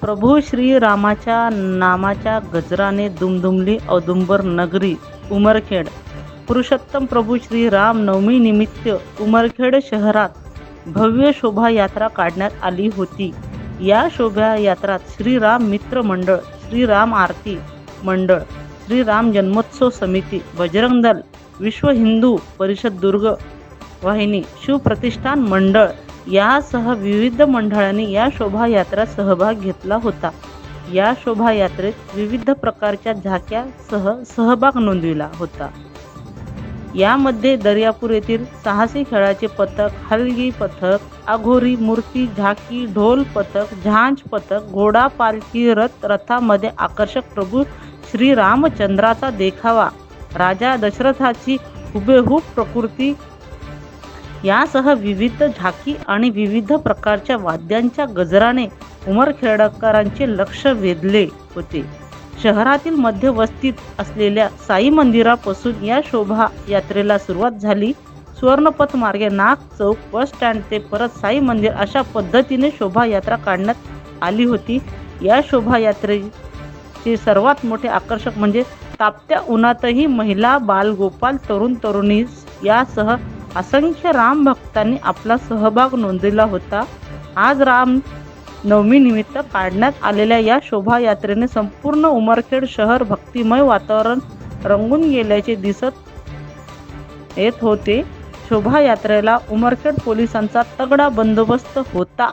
प्रभू श्रीरामाच्या नामाच्या गजराने दुमदुमली औदुंबर नगरी उमरखेड. पुरुषोत्तम प्रभू श्रीराम नवमी निमित्त उमरखेड शहरात भव्य शोभायात्रा काढण्यात आली होती. या शोभायात्रात श्रीराम मित्र मंडळ श्रीराम आरती मंडळ श्रीराम जन्मोत्सव समिती बजरंग दल विश्व हिंदू परिषद दुर्ग वाहिनी शिवप्रतिष्ठान मंडळ यासह विविध मंडळांनी या शोभायात्रा सहभाग घेतला होता. या शोभायात्रेत विविध प्रकारच्या झाक्यासह सहभाग नोंदविला होता. यामध्ये दर्यापूर येथील साहसी खेळाचे पथक हलगी पथक आघोरी मूर्ती झाकी ढोल पथक झांज पथक घोडा पालखी रथ रथामध्ये आकर्षक प्रभू श्रीरामचंद्राचा देखावा राजा दशरथाची हुबेहूब प्रकृती यासह विविध झाकी आणि विविध प्रकारच्या वाद्यांच्या गजराने उमरखेडकरांचे लक्ष वेधले होते. शहरातील मध्यवस्तीत असलेल्या साई मंदिरापासून या शोभा यात्रेला सुरुवात झाली. सुवर्णपथ मार्गे नाग चौक बस स्टँड ते परत साई मंदिर अशा पद्धतीने शोभायात्रा काढण्यात आली होती. या शोभायात्रेचे सर्वात मोठे आकर्षक म्हणजे तापत्या उन्हातही महिला बालगोपाल तरुण तरुणी यासह असंख्य राम भक्तांनी आपला सहभाग नोंदविला होता. आज राम नवमी निमित्त काढण्यात आलेल्या या शोभायात्रेने संपूर्ण उमरखेड शहर भक्तिमय वातावरण रंगून गेल्याचे दिसत येत होते. शोभायात्रेला उमरखेड पोलिसांचा तगडा बंदोबस्त होता.